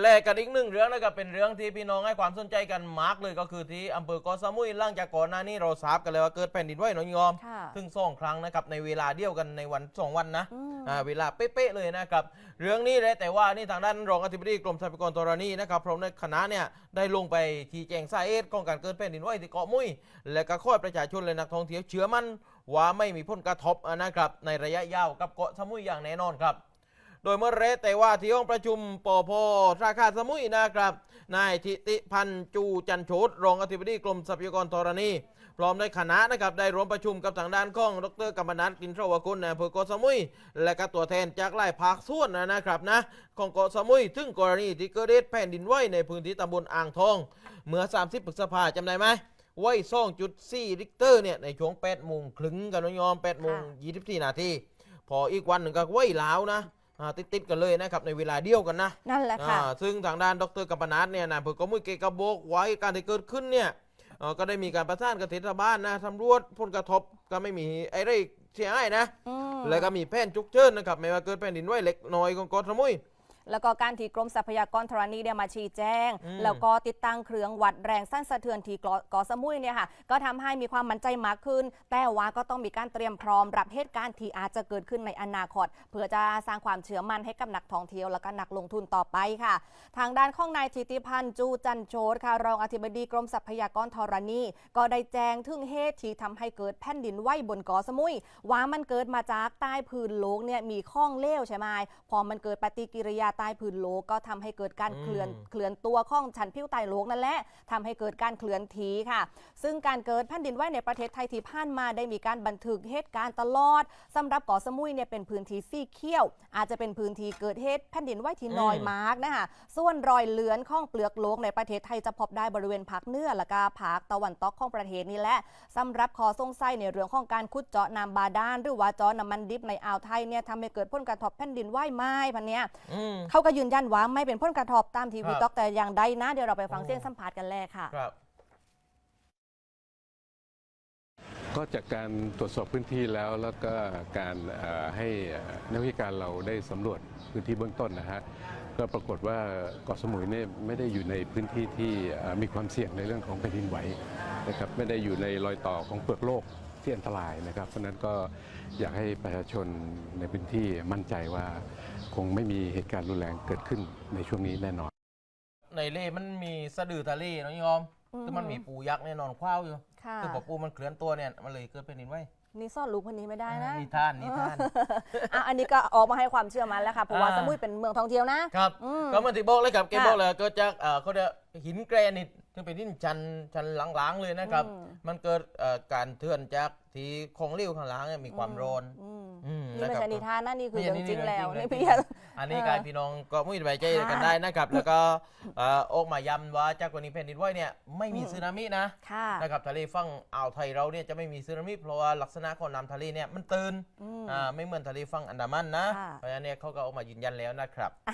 แลกกันอีกหนึ่งเรื่องนะครับเป็นเรื่องที่พี่น้องให้ความสนใจกันมากเลยก็คือที่อำเภอเกาะสมุยหล่างจากก่อนหน้านี้เราทราบกันเลยว่าเกิดแผ่นดินไหวหนอยงอมค่ะซึ่งสองครั้งนะครับในเวลาเดียวกันในวันสองวันนะอืมอ่าเวลาเป๊ะๆเลยนะครับเรื่องนี้เลยแต่ว่านี่ทางด้านรองอธิบดีกรมทรัพยากรธรณีนะครับพร้อมในคณะเนี่ยได้ลงไปชี้แจงสาเหตุของการเกิดแผ่นดินไหวที่เกาะมุย และก็ขอให้ประชาชนและนักท่องเที่ยวเชื่อมั่นว่าไม่มีผลกระทบนะครับในระยะยาวกับเกาะสมุยอย่างแน่นอนครับ โดยเมื่อเรศแต่ว่าที่ห้องประชุมปพสาขาสมุยนะครับ นายทิติพันธ์จูจันโชตรองอธิบดีกรมทรัพยากรธรณี พร้อมในคณะนะครับได้ร่วมประชุมกับทางด้านของดรกำมนัทกินทรวกุลในอำเภอเกาะสมุย และก็ตัวแทนจากหลายภาคส่วนนะครับนะของเกาะสมุยถึงกรณีที่เกิดเหตุแผ่นดินไหวในพื้นที่ตำบลอ่างทอง เมื่อ 30พฤษภาจำได้ไหมไหว2.4ริกเตอร์เนี่ยในช่วง8โมงครึ่งกันนะยอม8โมง24นาทีพออีกวันหนึ่งก็ไหวลาวนะ อ่าติดๆกันเลยนะครับในเวลาเดียวกันนะนั่นแหละค่ะอ่าซึ่งทางด้านดรกัมปนาทเนี่ยนะเพื่อก็มุ้ยเกกระโบอกไว้การที่เกิดขึ้นเนี่ยเอ่อก็ได้มีการประสานกับเทศบาลนะตำรวจผลกระทบก็ไม่มีไอ้ไรเสียหายนะอืมแล้วก็มีแผนฉุกเฉินนะครับไม่ว่าเกิดแผ่นดินไหวเล็กน้อยของเกาะสมุย แล้วก็การที่กรมทรัพยากรธรณีเนี่ยมาชี้แจง อืม แล้วก็ติดตั้งเครื่องวัดแรงสั้นสะเทือนที่เกาะเกาะสมุยเนี่ยค่ะก็ทำให้มีความมั่นใจมากขึ้น แต่ว่าก็ต้องมีการเตรียมพร้อมรับเหตุการณ์ที่อาจจะเกิดขึ้นในอนาคต เพื่อจะสร้างความเชื่อมั่นให้กับนักท่องเที่ยวและก็นักลงทุนต่อไปค่ะ ทางด้านของนายธิติพันธ์จูจันโชตค่ะรองอธิบดีกรมทรัพยากรธรณี ก็ได้แจ้งถึงเหตุที่ทำให้เกิดแผ่นดินไหวบนเกาะสมุย ว่ามันเกิดมาจากใต้พื้นโลกเนี่ยมีข้องเลวใช่ไหมพอมันเกิดปฏิกิริยาใต้พื้นโลกก็ทำให้เกิดการอืมเคลื่อนเคลื่อนตัวข้องชั้นผิวใต้โลกนั่นแหละทำให้เกิดการเคลื่อนทีค่ะ ซึ่งการเกิดแผ่นดินไหวในประเทศไทยที่ผ่านมาได้มีการบันทึกเหตุการณ์ตลอดสำหรับเกาะสมุยเนี่ยเป็นพื้นที่สีเขียว อาจจะเป็นพื้นที่เกิดเหตุแผ่นดินไหวที่น้อยมากนะคะส่วนรอยเลือนข้องเปลือกโลกในประเทศไทยจะพบได้บริเวณภาคเหนือและก็ภาคตะวันตกของประเทศนี่แหละสำหรับขอสงสัยในเรื่องของการขุดเจาะน้ำบาดาลหรือว่าเจาะน้ำมันดิบในอ่าวไทยเนี่ยทำให้เกิดผลกระทบแผ่นดินไหวไหม้พันเนี้ยอืมเขาก็ยืนยันว่าไม่เป็นผลกระทบตามทีวีครับต็อกแต่อย่างใดนะ เดี๋ยวเราไปฟังโอ้เสียงสัมภาษณ์กันแรกค่ะ ครับ ก็จากการตรวจสอบพื้นที่แล้วแล้วก็การเอ่อให้เอ่อนักวิชาการเราได้สำรวจพื้นที่เบื้องต้นนะฮะก็ปรากฏว่าเกาะสมุยเนี่ยไม่ได้อยู่ในพื้นที่ที่เอ่อมีความเสี่ยงในเรื่องของแผ่นดินไหวนะครับไม่ได้อยู่ในรอยต่อของเปลือกโลก ที่อันตรายนะครับ เพราะฉะนั้นก็อยากให้ประชาชนในพื้นที่มั่นใจว่าคงไม่มีเหตุการณ์รุนแรงเกิดขึ้นในช่วงนี้แน่นอน ในเล่มันมีสะดือทะเลน้องยอมอืมซึ่งมันมีปูยักษ์แน่นอนคว้าวอยู่ค่ะซึ่งพอปูมันเคลื่อนตัวเนี่ยมันเลยเกิดแผ่นดินไหว นี่ซ่อนลูกคนนี้ไม่ได้นะนิท่านนิท่านอะอันนี้ก็ออกมาให้ความเชื่อมันแล้วค่ะเพราะว่าอ่าสมุยเป็นเมืองท่องเที่ยวนะครับอืมก็เหมือนที่บอกเลยครับแกค่ะบอกเลยเกิดจากเอ่อเขาเรียกหินแกรนิตซึ่งเป็นหินชันชันหลังๆเลยนะครับอืมมันเกิดเอ่อการเทือนจากที่ของเลี้ยวข้างหล่างเนี่ยมีความร้อน อืมอืมนี่ไม่ะครับใช่นิทานนะนี่คือนี่เรื่องจริงแล้วนี่นี่เรื่องจริงพี่ อันนี้เออการพี่น้องก็ไม่สบายใจค่ะกันได้นะครับ แล้วก็เอ่อออกมาย้ำว่าจากกรณีแผ่นดินไหวเนี่ยไม่มีอืมสึนามินะค่ะนะครับทะเลฝั่งอ่าวไทยเราเนี่ยจะไม่มีสึนามิเพราะว่าลักษณะของน้ำทะเลเนี่ยมันตื่นอืม อ่าไม่เหมือนทะเลฝั่งอันดามันนะค่ะ เพราะฉะนั้นเนี่ยเขาก็ออกมายืนยันแล้วนะครับ